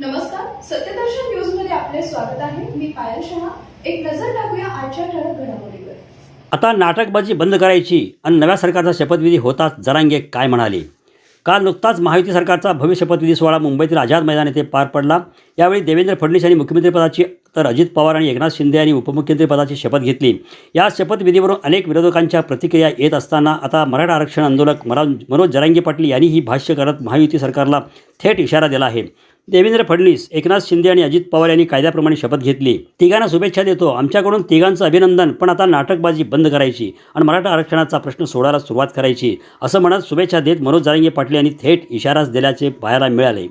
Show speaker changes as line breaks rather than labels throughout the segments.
नमस्कार सत्यदर्शन न्यूजमध्ये आपले स्वागत आहे. मी पायल शहा. एक नजर टाकूया आजच्या ठळक घडामोडीवर.
आता नाटकबाजी बंद करायची आणि नव्या सरकारचा शपथविधी होताच जरांगे काय म्हणाले? काल नुकताच महायुती सरकारचा भव्य शपथविधी सोहळा मुंबईतील आझाद मैदान येथे पार पडला. यावेळी देवेंद्र फडणवीस यांनी मुख्यमंत्रीपदाची तर अजित पवार आणि एकनाथ शिंदे यांनी उपमुख्यमंत्रीपदाची शपथ घेतली. या शपथविधीवरून अनेक विरोधकांच्या प्रतिक्रिया येत असताना आता मराठा आरक्षण आंदोलक मरा मनोज जरांगे पाटील यांनीही भाष्य करत महायुती सरकारला थेट इशारा दिला आहे. देवेंद्र फडणवीस एकनाथ शिंदे आणि अजित पवार यांनी कायद्याप्रमाणे शपथ घेतली. तिघांना शुभेच्छा देतो. आमच्याकडून तिघांचं अभिनंदन पण आता नाटकबाजी बंद करायची आणि मराठा आरक्षणाचा प्रश्न सोडायला सुरुवात करायची असं म्हणत शुभेच्छा देत मनोज जारंगे पाटील यांनी थेट इशाराच दिल्याचे पाहायला मिळाले.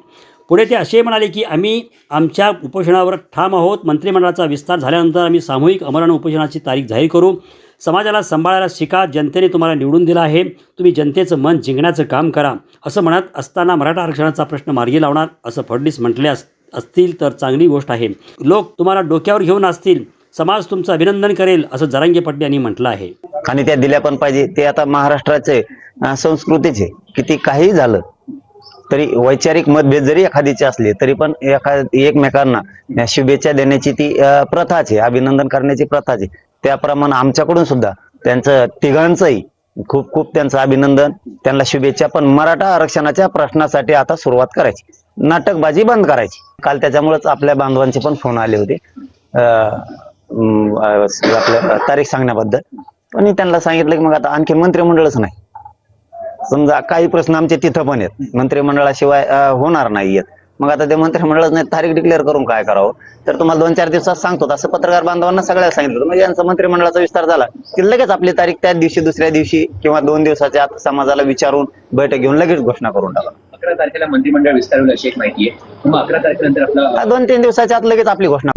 पुढे ते असे म्हणाले की आम्ही आमच्या उपोषणावर ठाम आहोत. मंत्रिमंडळाचा विस्तार झाल्यानंतर आम्ही सामूहिक अमरण उपोषणाची तारीख जाहीर करू. समाजाला सांभाळायला शिका. जनतेने तुम्हाला निवडून दिला आहे. तुम्ही जनतेचं मन जिंकण्याचं काम करा. असं म्हणत असताना मराठा आरक्षणाचा प्रश्न मार्गी लावणार असं फडणवीस म्हटले अस असतील तर चांगली गोष्ट आहे. लोक तुम्हाला डोक्यावर घेऊन असतील. समाज तुमचं अभिनंदन करेल असं जरांगे पाटील यांनी म्हटलं आहे.
आणि त्या दिल्या पण पाहिजे. ते आता महाराष्ट्राचे संस्कृतीचे किती काही झालं. तरी वैचारिक मतभेद जरी एखादीचे असले तरी पण एखा एकमेकांना शुभेच्छा देण्याची ती प्रथा प्रथाच आहे अभिनंदन करण्याची प्रथाच आहे. त्याप्रमाणे आमच्याकडून सुद्धा त्यांचं तिघांचंही खूप खूप त्यांचं अभिनंदन त्यांना शुभेच्छा पण मराठा आरक्षणाच्या प्रश्नासाठी आता सुरुवात करायची. नाटकबाजी बंद करायची. काल त्याच्यामुळेच आपल्या बांधवांचे पण फोन आले होते. अं, आपल्या तारीख सांगण्याबद्दल. पण त्यांना सांगितलं की मग आता आणखी मंत्रिमंडळच नाही. समजा काही प्रश्न आमचे तिथं पण आहेत. मंत्रिमंडळाशिवाय होणार नाहीयेत मग आता ते मंत्रिमंडळच नाही तारीख डिक्लेअर करून काय करावं? तर तुम्हाला दोन चार दिवसात सांगतो. असं पत्रकार बांधवांना सगळ्याला सांगितलं. म्हणजे यांचा मंत्रिमंडळाचा विस्तार झाला. की लगेच आपली तारीख त्याच दिवशी दुसऱ्या दिवशी किंवा दोन दिवसाच्या आत समाजाला विचारून बैठक घेऊन लगेच घोषणा करून टाका.
अकरा तारखेला मंत्रिमंडळ विस्तारलं अशी एक माहिती आहे. मग अकरा तारखेनंतर आपला
दोन तीन दिवसाच्या आत लगेच आपली घोषणा